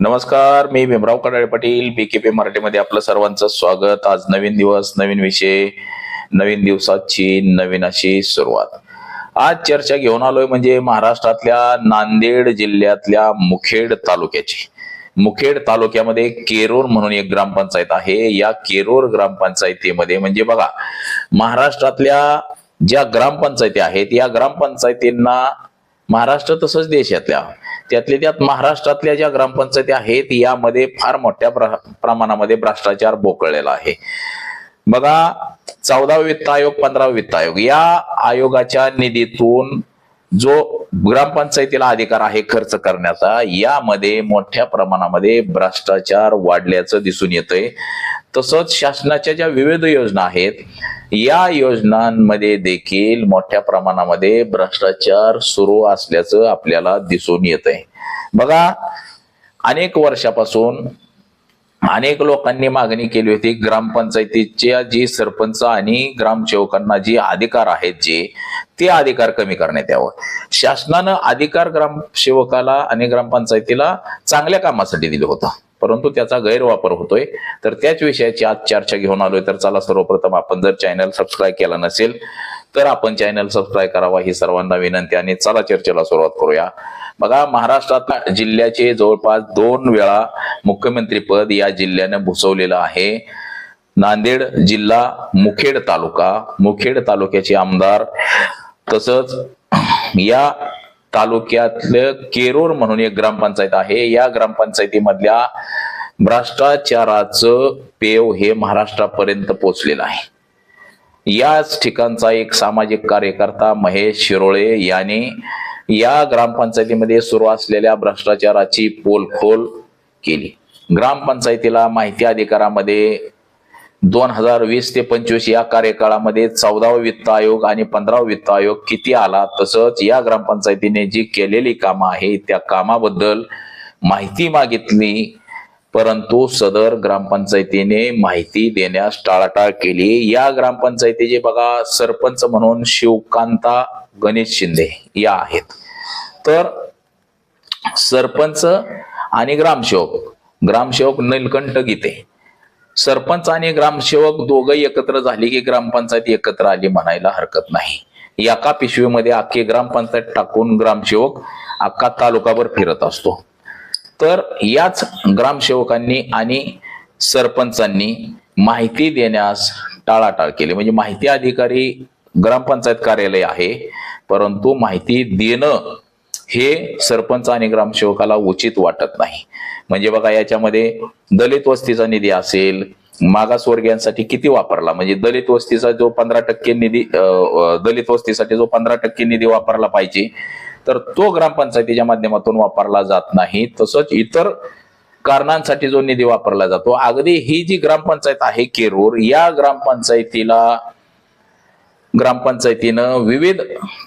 नमस्कार मी भीमराव कडाळे पाटील बीकेपी मराठीमध्ये आपलं सर्वांचं स्वागत. आज नवीन दिवस नवीन विषय नवीन दिवसाची नवीन अशी सुरुवात. आज चर्चा घेऊन आलोय म्हणजे महाराष्ट्रातल्या नांदेड जिल्ह्यातल्या मुखेड तालुक्याची. मुखेड तालुक्यामध्ये केरूर म्हणून एक ग्रामपंचायत आहे. या केरूर ग्रामपंचायतीमध्ये म्हणजे बघा महाराष्ट्रातल्या ज्या ग्रामपंचायती आहेत या ग्रामपंचायतींना महाराष्ट्र तसंच देशातल्या त्यातल्या त्यात महाराष्ट्रातल्या ज्या ग्रामपंचायती आहेत यामध्ये फार मोठ्या प्र- प्रमाणामध्ये भ्रष्टाचार बोकळलेला आहे. बघा चौदावा वित्त आयोग पंधरावा वित्त आयोग. या आयोगाच्या निधीतून जो ग्रामपंचायतीला अधिकार आहे खर्च करण्याचा यामध्ये मोठ्या प्रमाणामध्ये भ्रष्टाचार वाढल्याचं दिसून येतंय. तसंच शासनाच्या ज्या विविध योजना आहेत या योजनांमध्ये देखील मोठ्या प्रमाणामध्ये भ्रष्टाचार सुरू असल्याचं आपल्याला दिसून येत आहे बघा अनेक वर्षापासून अनेक लोकांनी मागणी केली होती ग्रामपंचायतीच्या जी सरपंच आणि ग्रामसेवकांना जे अधिकार आहेत जे ते अधिकार कमी करण्यात यावं. शासनानं अधिकार ग्रामसेवकाला आणि ग्रामपंचायतीला चांगल्या कामासाठी दिलं होतं. परंतु त्याचा गैरवापर होतोय. तर त्याच विषयाची आज चर्चा घेऊन आलोय. तर चला सर्वप्रथम आपण जर चॅनल सबस्क्राईब केला नसेल तर आपण चॅनल सबस्क्राईब करावा ही सर्वांना विनंती आणि चला चर्चेला सुरुवात करूया. बघा महाराष्ट्रात जिल्ह्याचे जवळपास दोन वेळा मुख्यमंत्री पद या जिल्ह्याने भुसवलेलं आहे. नांदेड जिल्हा मुखेड तालुका. मुखेड तालुक्याचे आमदार तसंच या तालुक्यातलं केरोर म्हणून एक ग्रामपंचायत आहे. या ग्रामपंचायतीमधल्या भ्रष्टाचाराचं पेव हे महाराष्ट्रापर्यंत पोचलेलं आहे. याच ठिकाणचा एक सामाजिक कार्यकर्ता महेश शिरोळे याने या ग्रामपंचायतीमध्ये सुरू असलेल्या भ्रष्टाचाराची पोलखोल केली. ग्रामपंचायतीला माहिती अधिकारामध्ये दोन हजार वीस ते पंचवीस या कार्यकाळामध्ये चौदावा वित्त आयोग आणि पंधरावा वित्त आयोग किती आला? तसंच या ग्रामपंचायतीने जी केलेली कामं आहे त्या कामाबद्दल माहिती मागितली. परंतु सदर ग्रामपंचायतीने माहिती देण्यास टाळाटाळ केली. या ग्रामपंचायतीचे बघा सरपंच म्हणून शिवकांता गणेश शिंदे या आहेत. तर सरपंच आणि ग्रामसेवक. ग्रामसेवक नीलकंठ गीते. सरपंच आणि ग्रामसेवक दोघं एकत्र झाले की ग्रामपंचायत एकत्र आली म्हणायला हरकत नाही. एका पिशवीमध्ये अख्खी ग्रामपंचायत टाकून ग्रामसेवक अख्खा तालुकाभर फिरत असतो. तर याच ग्रामसेवकांनी आणि सरपंचांनी माहिती देण्यास टाळाटाळ केली. म्हणजे माहिती अधिकारी ग्रामपंचायत कार्यालय आहे परंतु माहिती देणं हे सरपंच आणि ग्रामसेवकाला उचित वाटत नाही. म्हणजे बघा याच्यामध्ये दलित वस्तीचा निधी असेल मागासवर्गीयांसाठी किती वापरला? म्हणजे दलित वस्तीचा जो पंधरा टक्के निधी दलित वस्तीसाठी जो पंधरा टक्के निधी वापरला पाहिजे तर तो ग्रामपंचायतीच्या माध्यमातून वापरला जात नाही. तसंच इतर कारणांसाठी जो निधी वापरला जातो. अगदी ही जी ग्रामपंचायत आहे केरूर या ग्रामपंचायतीला ग्रामपंचायतीनं विविध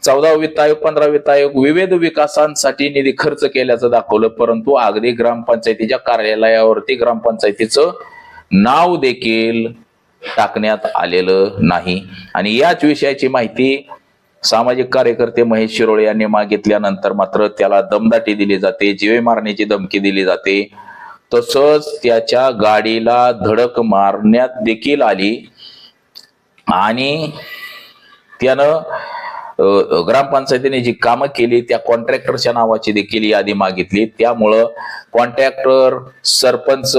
चौदा वित्त आयोग पंधरा वित्त आयोग विविध विकासांसाठी निधी खर्च केल्याचं दाखवलं. परंतु अगदी ग्रामपंचायतीच्या कार्यालयावरती ग्रामपंचायतीचं नाव देखील टाकण्यात आलेलं नाही. आणि याच विषयाची माहिती सामाजिक कार्यकर्ते महेश शिरोळे यांनी मागितल्यानंतर मात्र त्याला दमदाटी दिली जाते जीवे मारण्याची धमकी दिली जाते. तसंच त्याच्या गाडीला धडक मारण्यात देखील आली. आणि त्यानं ग्रामपंचायतीने जी कामं केली त्या कॉन्ट्रॅक्टरच्या नावाची देखील यादी मागितली. त्यामुळं कॉन्ट्रॅक्टर सरपंच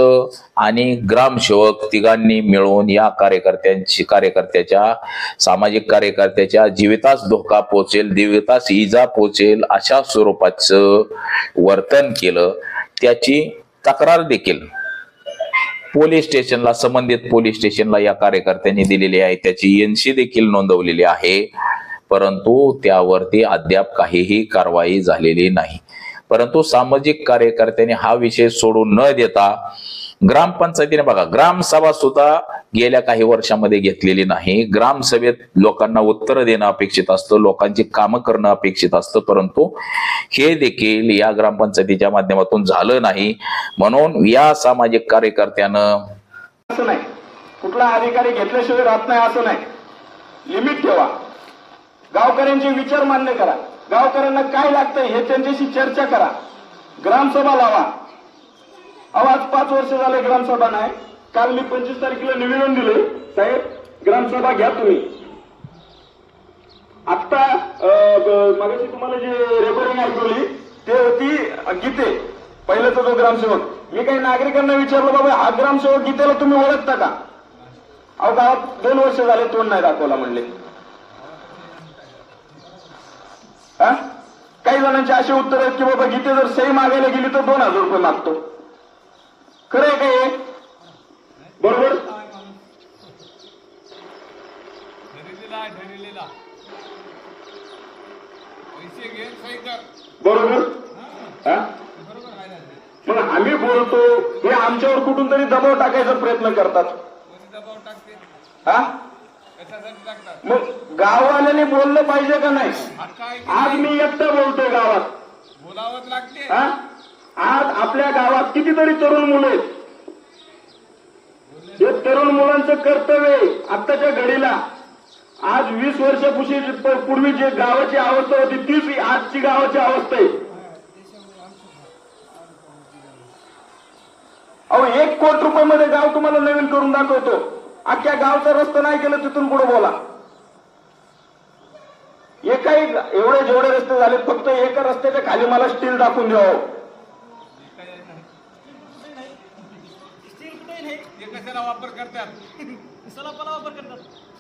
आणि ग्रामसेवक तिघांनी मिळून या कार्यकर्त्यांची कार्यकर्त्याच्या सामाजिक कार्यकर्त्याच्या जीवितास धोका पोचेल जीवितास इजा पोचेल अशा स्वरूपाचं वर्तन केलं. त्याची तक्रार देखील पोलीस स्टेशनला संबंधित पोलीस स्टेशनला या कार्यकर्त्यांनी दिलेली आहे. त्याची एनसी देखील नोंदवलेली आहे. परंतु त्यावरती अद्याप काहीही कारवाई झालेली नाही. परंतु सामाजिक कार्यकर्त्यांनी हा विषय सोडून न देता ग्रामपंचायतीने बघा ग्रामसभा सुद्धा गेल्या काही वर्षामध्ये घेतलेली नाही. ग्रामसभेत लोकांना उत्तर देणं अपेक्षित असतं लोकांची कामं करणं अपेक्षित असतं परंतु हे देखील या ग्रामपंचायतीच्या माध्यमातून झालं नाही. म्हणून या सामाजिक कार्यकर्त्यानं असं नाही. कुठला अधिकारी घेतल्याशिवाय राहत नाही असं नाही. लिमिट ठेवा. गावकऱ्यांचे विचार मान्य करा. गावकऱ्यांना काय लागतं हे त्यांच्याशी चर्चा करा. ग्रामसभा लावा. अहो आज पाच वर्ष झाले ग्रामसभा नाही. काल मी पंचवीस तारखेला निवेदन दिले. साहेब ग्रामसभा घ्या तुम्ही. आता मगाशी तुम्हाला जे रेकॉर्डिंग ऐकवली ते होती गीते पहिल्याचा जो ग्रामसेवक. मी काही नागरिकांना विचारलं बाबा हा ग्रामसेवक गीतेला तुम्ही ओळखता का? अहो गावात दोन वर्ष झाले तोंड नाही दाखवला म्हणले. काही जणांचे असे उत्तर आहेत की बाबा गीते जर सही मागायला गेली तर दोन हजार रुपये मागतो. खरं आहे का हे? बरोबर? बरोबर? हा? मग आम्ही बोलतो हे आमच्यावर कुठून तरी दबाव टाकायचा प्रयत्न करतात. कोणी दबाव टाकते? हा? मग गाववाल्याने बोललं पाहिजे का नाही? आज मी एकटा बोलतोय गावात. बोलावंच लागते. हा? आज आपल्या गावात कितीतरी तरुण मुलं आहेत. हे तरुण मुलांचं कर्तव्य आहे आत्ताच्या घडीला. आज वीस वर्षापूर्वी पूर्वी जे गावाची अवस्था होती तीच आजची गावाची अवस्था आहे. अहो एक कोटी रुपयामध्ये गाव तुम्हाला नवीन करून दाखवतो. अख्ख्या गावचा रस्ता नाही केलं तिथून पुढे बोला. एकाही एवढे जेवढे रस्ते झाले फक्त एका रस्त्याच्या खाली मला स्टील दाखवून द्यावं हो. ते कशाला वापर करतात?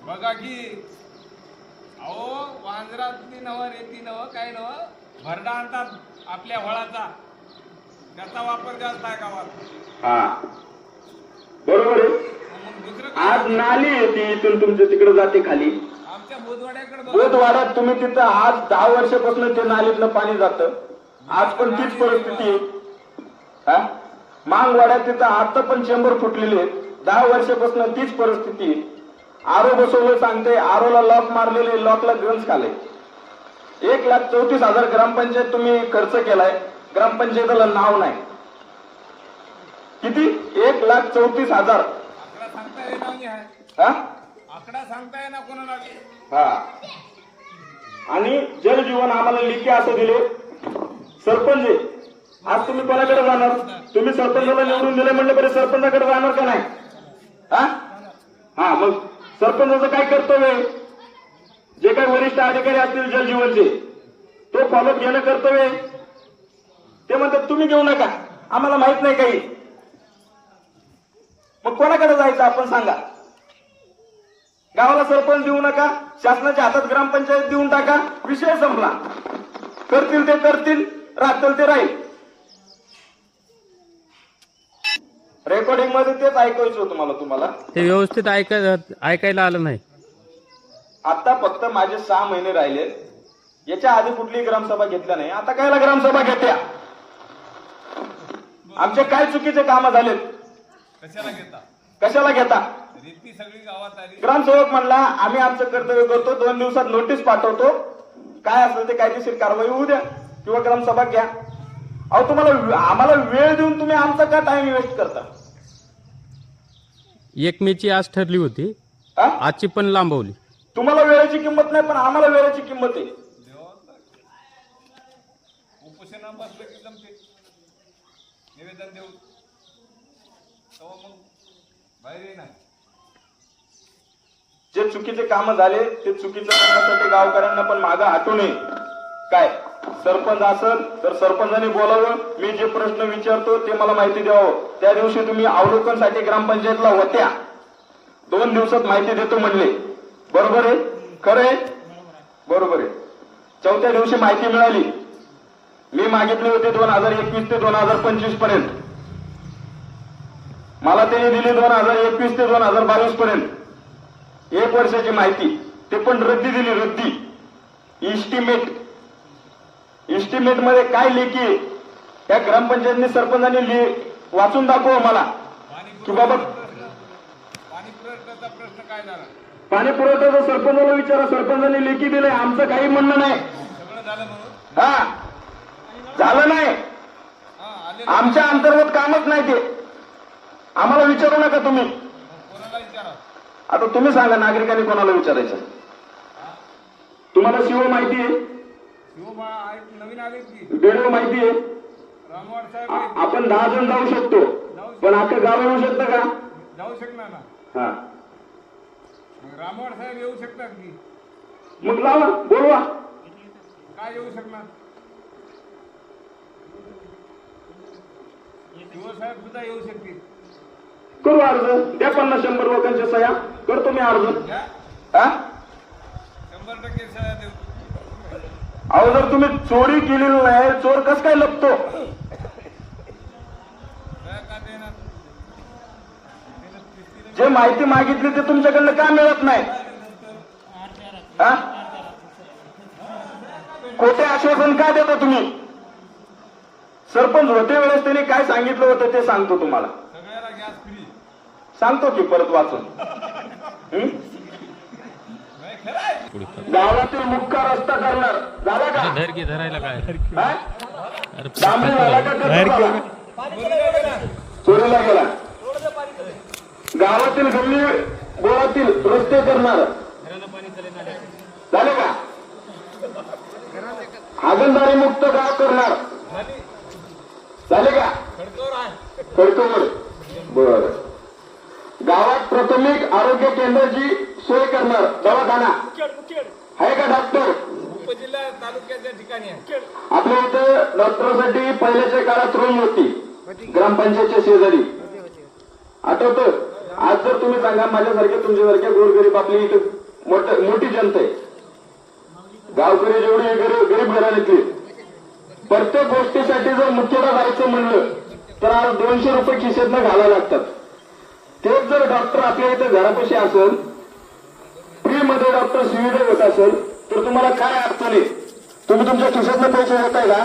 बघा की अहो वांजरातली नव रेती नव काय नव? भरडा आणतात आपल्या फळाचा त्याचा वापर जास्त आहे गावात. हा. बरोबर आहे. मग दुसरं आज नाली येते इथून तुमच्या तिकडे जाते खाली. आमच्या बोधवाड्याकडे बघा. बोधवाड्यात तुम्ही तिथं आज दहा वर्षापासून ते नालीतलं पाणी जातं. आज पण तीच परिस्थिती आहे. हा? मांगवाड्यात तिथं आता पण चेंबर फुटलेले दहा वर्षापासून तीच परिस्थिती आरो बसवलं सांगते आरोला लॉक मारलेले लॉकला गंज खाले. एक लाख चौतीस हजार ग्रामपंचायत तुम्ही खर्च केलाय. ग्रामपंचायतीला नाव नाही. किती? एक लाख चौतीस हजार. आकडा सांगता येणार नाही आहे. हा? कोणाला. हा. आणि जलजीवन आम्हाला लिखी असं दिले. सरपंच. आज तुम्ही कोणाकडे जाणार तुम्ही सरपंचाला निवडून दिले म्हणले बरे सरपंचाकडे जाणार का नाही? हा? हा मग सरपंचाचं काय कर्तव्य जे काही वरिष्ठ अधिकारी असतील जलजीवनचे तो फॉलो घेणं कर्तव्य ते म्हणतात तुम्ही घेऊ नका. आम्हाला माहीत नाही काही. मग कोणाकडे जायचं आपण सांगा? गावाला सरपंच देऊ नका शासनाच्या हातात ग्रामपंचायत देऊन टाका विषय संपला. करतील ते करतील राहतील ते राहील. रेकॉर्डिंगमध्ये तेच ऐकायचं होतं मला तुम्हाला. ते व्यवस्थित ऐकाय ऐकायला आलं नाही. आता फक्त माझे सहा महिने राहिले. याच्या आधी कुठलीही ग्रामसभा घेतल्या नाही. आता कायला ग्रामसभा घेत्या? आमचे काय चुकीचे कामं झालेत? कशाला घेता? कशाला घेता? रेती सगळी गावात आली. ग्रामसेवक म्हणला आम्ही आमचं कर्तव्य करतो दोन दिवसात नोटीस पाठवतो. काय असेल ते कायदेशीर कारवाई होऊ द्या किंवा ग्रामसभा घ्या. अहो तुम्हाला आम्हाला वेळ देऊन तुम्ही आमचा का टाइम वेस्ट करता? एक मेची आज ठरली होती हा? आजची पण लांबवली तुम्हाला वेळेची किंमत नाही पण आम्हाला वेळेची किंमत आहे देवावं लागेल. उपोषणा बसलं की जमते निवेदन देऊ तेव्हा मग बाहेर येणार जे चुकीचे कामं झाले ते चुकीचं करण्यासाठी गावकऱ्यांना पण मागं हटू नये काय सरपंच असेल तर सरपंचाने बोलावं. मी जे प्रश्न विचारतो ते मला माहिती द्यावं. त्या दिवशी तुम्ही अवलोकनसाठी ग्रामपंचायतला होत्या. दोन दिवसात माहिती देतो म्हणले. बरोबर आहे? खरं आहे? बरोबर आहे. चौथ्या दिवशी माहिती मिळाली. मी मागितली होती दोन हजार एकवीस ते दोन हजार पंचवीसपर्यंत. मला त्यांनी दिली दोन हजार एकवीस ते दोन हजार बावीस पर्यंत. एक वर्षाची माहिती. ते पण रद्दी दिली रद्दी. इस्टिमेट इस्टिमेटमध्ये काय लेखी या त्या ग्रामपंचायतने सरपंचांनी लिहि- वाचून दाखव मला. की बाबा पाणी पुरवठ्याचा सरपंचाला विचारा. सरपंचांनी लेखी दिले आमचं काही म्हणणं नाही. हा. झालं नाही. आमच्या अंतर्गत कामच नाही ते. आम्हाला विचारू नका तुम्ही. आता तुम्ही सांगा नागरिकांनी कोणाला विचारायचं? तुम्हाला शिव माहिती आहे? शिवबा आहेत नवीन आले की? बेडव माहिती आहे? आपण दहा जण जाऊ शकतो. पण अख्खं गाव येऊ शकतं का? जाऊ शकणार ना. हा. रामवाड साहेब येऊ शकतात की? मग लावा बोलवा. काय येऊ शकणार? शिवसाहेब सुद्धा येऊ शकतील. करू अर्ज. द्या पन्नास शंभर लोकांच्या सह्या. करतो मी अर्ज. हा शंभर टक्के सह्या देऊ. अहो जर तुम्ही चोरी केलेली नाही चोर कस काय लपतो? जे माहिती मागितली ते तुमच्याकडनं का मिळत नाही? हा? खोटे आश्वासन का देता तुम्ही? सरपंच होते वेळेस त्यांनी काय सांगितलं होतं ते सांगतो तुम्हाला. सांगतो की परत वाचून. गावातील मुख्य रस्ता करणार. झाला का? धर की धरायला काय? अरे डांबरी झाला का कच्चा झाला? चोरीला गेला. गावातील गल्ली गोळातील रस्ते करणार. झाले का? हागणदारी मुक्त गाव करणार. झाले का? खडकोवर बर. गावात प्राथमिक आरोग्य केंद्राची सोय करणार दवाखाना. आहे का डॉक्टर? उपजिल्हा तालुक्याच्या ठिकाणी आहे. आपल्या इथं डॉक्टरसाठी पहिल्याच्या काळात रूम होती. ग्रामपंचायतच्या शेजारी. आठवतं? आज जर तुम्ही सांगा माझ्यासारख्या तुमच्यासारख्या गोरगरीब आपली इथं मोठ मोठी जनता आहे. गावकरी जेवढी गरीब गरीब घराण्यातली प्रत्येक गोष्टीसाठी जर मुख्यता जायचं म्हणलं तर आज दोनशे रुपये खिशेतनं घालायला लागतात. तेच जर डॉक्टर आपल्या इथं घरापाशी असेल फ्री मध्ये डॉक्टर सुविधा होत असेल तर तुम्हाला काय अडचण आहे? तुम्ही तुमच्या खिशातनं पैसे देताय का?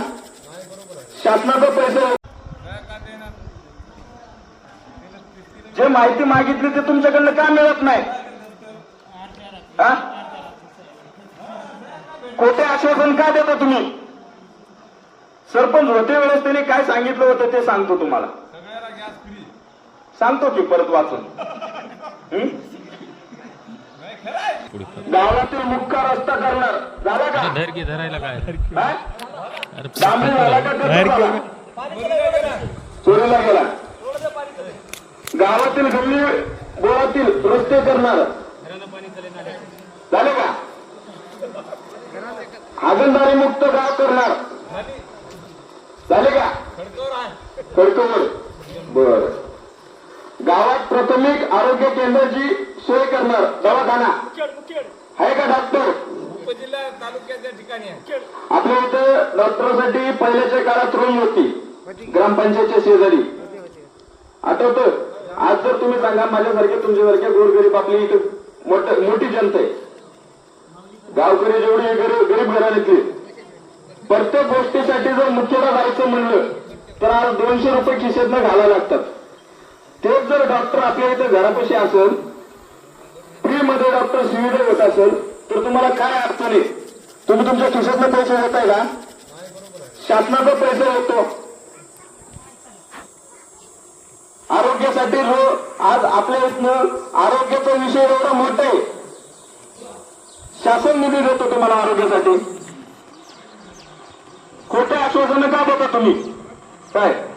शासनाचा पैसे जे माहिती मागितली ते तुमच्याकडनं का मिळत नाही? कोठे आश्वासन का देता तुम्ही? सरपंच होते वेळेस त्यांनी काय सांगितलं होतं ते सांगतो तुम्हाला. सांगतो की परत वाचून. हं? गावातील मुख्य रस्ता करणार. झाला का? धर की धरायला काय? हा? झाला का? चोरीला गेला. गावातील गल्ली गोळातील रस्ते करणार. झाले का? हागणदारी मुक्त गाव करणार. झाले का? खडकोवर बर. गावात प्राथमिक आरोग्य केंद्राची सोय करणार दवाखाना. आहे का डॉक्टर? उपजिल्हा तालुक्याच्या ठिकाणी आपल्या इथं डॉक्टरसाठी पहिल्याच्या काळात रूम होती. ग्रामपंचायतच्या शेजारी. आठवतं? आज जर तुम्ही सांगा माझ्यासारख्या तुमच्यासारख्या गोरगरीब आपली इथं मोठ मोठी जनता आहे. गावकरी जेवढी गरीब गरीब घराण्यातली. प्रत्येक गोष्टीसाठी जर मुख्यता जायचं म्हणलं तर आज दोनशे रुपये खिशेतनं घालायला लागतात. तेच जर डॉक्टर आपल्या इथं घरापाशी असेल फ्री मध्ये डॉक्टर सुविधा होत असेल तर तुम्हाला काय अडचण आहे? तुम्ही तुमच्या खिशातले पैसे देताय का? शासनाचा पैसा होतो. आरोग्यासाठी आज आपल्या इथनं आरोग्याचा विषय एवढा मोठा आहे. शासन निधी देतो तुम्हाला आरोग्यासाठी. खोटे आश्वासनं का देता तुम्ही? काय?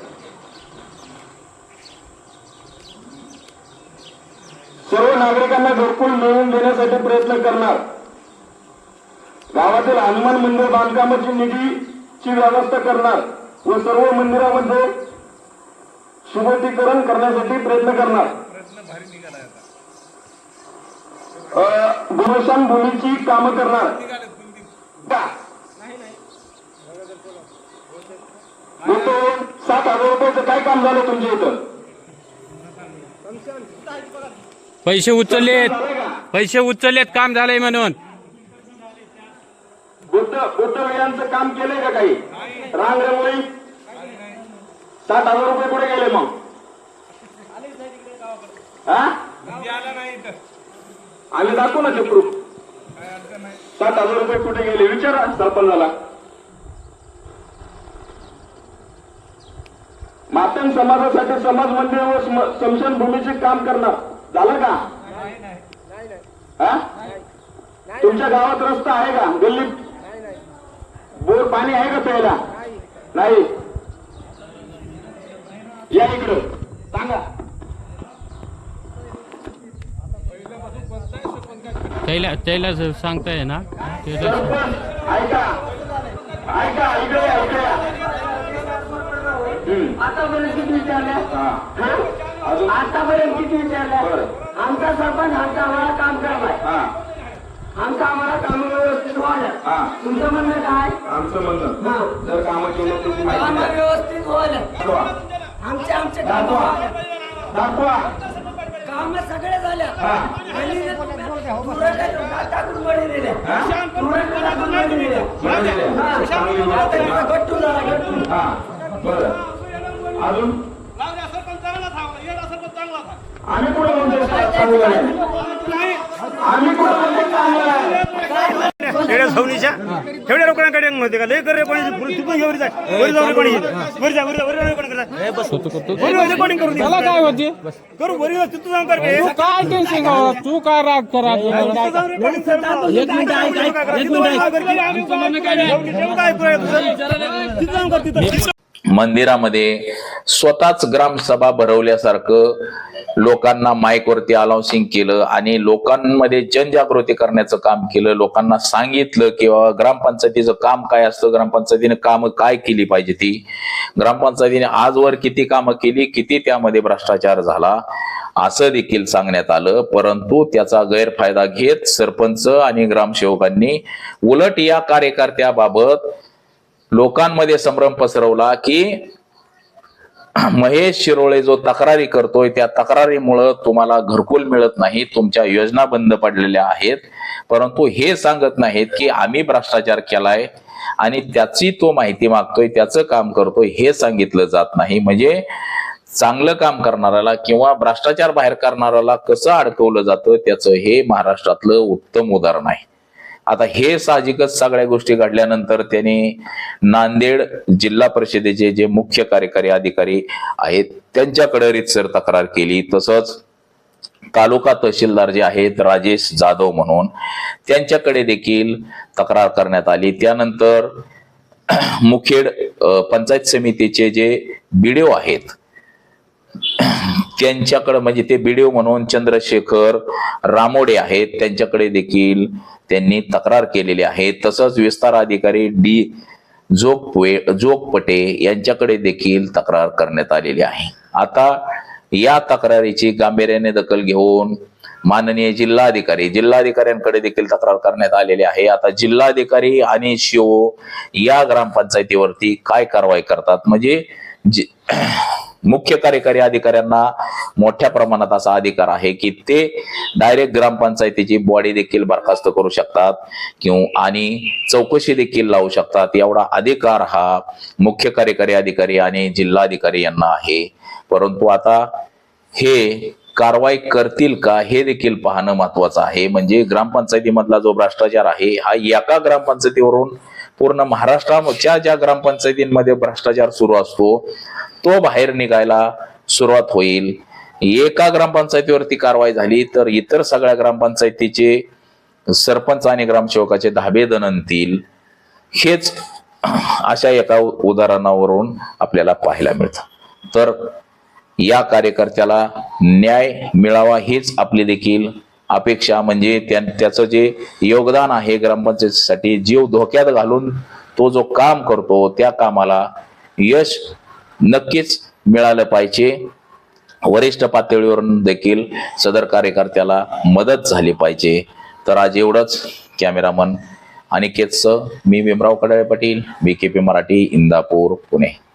सर्व नागरिकांना घरकुल मिळवून देण्यासाठी प्रयत्न करणार. गावातील हनुमान मंदिर बांधकामाची निधीची व्यवस्था करणार व सर्व मंदिरामध्ये सुबोधीकरण करण्यासाठी प्रयत्न करणार. प्रश्न भूमीची कामं करणार. का? सात हजार रुपयाचं काय काम झालं तुमच्या इथं? पैसे उचललेत. पैसे उचललेत काम झालंय म्हणून. बुद्ध बुद्ध काम केलंय का काही? रांग रंगोळी? सात हजार रुपये कुठे गेले मग? आम्ही दाखवू ना ते प्रूफ सात हजार रुपये कुठे गेले? विचारा सरपंचाला. मातंग समाजासाठी समाज मंदिर व स्म- स्मशानभूमीचे काम करणार. झालं का? नाही नाही हा? तुमच्या गावात रस्ता आहे का? गल्लीत? बोर पाणी आहे का प्यायला? नाही. या इकडं. सांगा. त्याला सांगताय ना ऐका. ऐका इकडे किती विचारल्या? अजून? आतापर्यंत किती विचारल्या बरं. आमचा सरपंच आमचा आम्हाला काम करलाय हा. आमचं आम्हाला काम व्यवस्थित व्हायला. हा. तुमचं म्हणणं काय? आमचं म्हणणं. हा. जर कामाची तुमची माहिती काम द्या. व्यवस्थित व्हायला. दाखवा. आमचे आमचे काम दाखवा. दाखवा. काम सगळे झाल्या. हा. टाकून दिले. हा. चांगली आता गोष्ट इथं आहे. गट्टू झाला गट्टू. हा. बरं. अजून लावण्या सरपंच चांगला थांबला येणा सरपंच चांगला थांबला आम्ही कुठे म्हणतो चांगलं आहे आम्ही कुठे म्हणतो चांगलं आहे एवढ्या सवनीच्या एवढ्या लोकांकडे होते का? लय कर रेकॉर्डिंग तू पण घेऊन जा. वर जाऊ रेकॉर्डिंग वर जा वर जा वर रेकॉर्डिंग करा. रेकॉर्डिंग त्याला काय होते? करू वर तू तू. तू काय? टेन्शन तू काय राग करा? तू. एक मिनिट ऐक? एक मिनिट काय मंदिरामध्ये स्वतःच ग्रामसभा भरवल्यासारखं लोकांना माईकवरती अलाउन्सिंग केलं आणि लोकांमध्ये जनजागृती करण्याचं काम केलं. लोकांना सांगितलं की बाबा ग्रामपंचायतीचं काम काय असतं? ग्रामपंचायतीने कामं काय केली पाहिजे ती? ग्रामपंचायतीने आजवर किती कामं केली किती त्यामध्ये भ्रष्टाचार झाला? असं देखील सांगण्यात आलं. परंतु त्याचा गैरफायदा घेत सरपंच आणि ग्रामसेवकांनी उलट या कार्यकर्त्याबाबत लोकांमध्ये संभ्रम पसरवला की महेश शिरोळे जो तक्रारी करतोय त्या तक्रारीमुळं तुम्हाला घरकुल मिळत नाही तुमच्या योजना बंद पडलेल्या आहेत. परंतु हे सांगत नाहीत की आम्ही भ्रष्टाचार केलाय आणि त्याची तो माहिती मागतोय त्याचं काम करतोय हे सांगितलं जात नाही. म्हणजे चांगलं काम करणाऱ्याला किंवा भ्रष्टाचार बाहेर करणाऱ्याला कसं अडकवलं जातं त्याचं हे महाराष्ट्रातलं उत्तम उदाहरण आहे. आता हे साहजिकच सगळ्या गोष्टी घडल्यानंतर त्यांनी नांदेड जिल्हा परिषदेचे जे मुख्य कार्यकारी अधिकारी आहेत त्यांच्याकडे रितसर तक्रार केली. तसंच तालुका तहसीलदार जे आहेत राजेश जाधव म्हणून त्यांच्याकडे देखील तक्रार करण्यात आली. त्यानंतर मुखेड पंचायत समितीचे जे बीडीओ आहेत त्यांच्याकडे म्हणजे ते बीडीओ म्हणून चंद्रशेखर रामोडे आहेत त्यांच्याकडे देखील त्यांनी तक्रार केलेली आहे. तसंच विस्तार अधिकारी डी जोगपे जोगपटे यांच्याकडे देखील तक्रार करण्यात आलेली आहे. आता या तक्रारीची गांभीर्याने दखल घेऊन माननीय जिल्हाधिकारी जिल्हाधिकाऱ्यांकडे देखील तक्रार करण्यात आलेली आहे. आता जिल्हाधिकारी आणि शिओ या ग्रामपंचायतीवरती काय कारवाई करतात? म्हणजे जे- मुख्य कार्यकारी अधिकाऱ्यांना मोठ्या प्रमाणात असा अधिकार आहे की ते डायरेक्ट ग्रामपंचायतीची बॉडी देखील बरखास्त करू शकतात किंवा आणि चौकशी देखील लावू शकतात. एवढा अधिकार हा मुख्य कार्यकारी अधिकारी आणि जिल्हाधिकारी यांना आहे. परंतु आता हे कारवाई करतील का हे देखील पाहणं महत्वाचं आहे. म्हणजे ग्रामपंचायतीमधला जो भ्रष्टाचार आहे हा एका ग्रामपंचायतीवरून पूर्ण महाराष्ट्राच्या ज्या ग्रामपंचायतींमध्ये भ्रष्टाचार सुरू असतो तो बाहेर निघायला सुरुवात होईल. एका ग्रामपंचायतीवरती कारवाई झाली तर इतर सगळ्या ग्रामपंचायतीचे सरपंच आणि ग्रामसेवकाचे धाबे दणतील. हेच अशा एका उदाहरणावरून आपल्याला पाहायला मिळतं. तर या कार्यकर्त्याला न्याय मिळावा हीच आपली देखील अपेक्षा म्हणजे त्या- त्याचं जे योगदान आहे ग्रामपंचायतीसाठी जीव धोक्यात घालून तो जो काम करतो त्या कामाला यश नक्कीच मिळालं पाहिजे. वरिष्ठ पातळीवरून देखील सदर कार्यकर्त्याला मदत झाली पाहिजे. तर आज एवढंच कॅमेरामन अनिकेतसह मी भीमराव कडाळे पाटील पी मराठी इंदापूर पुणे.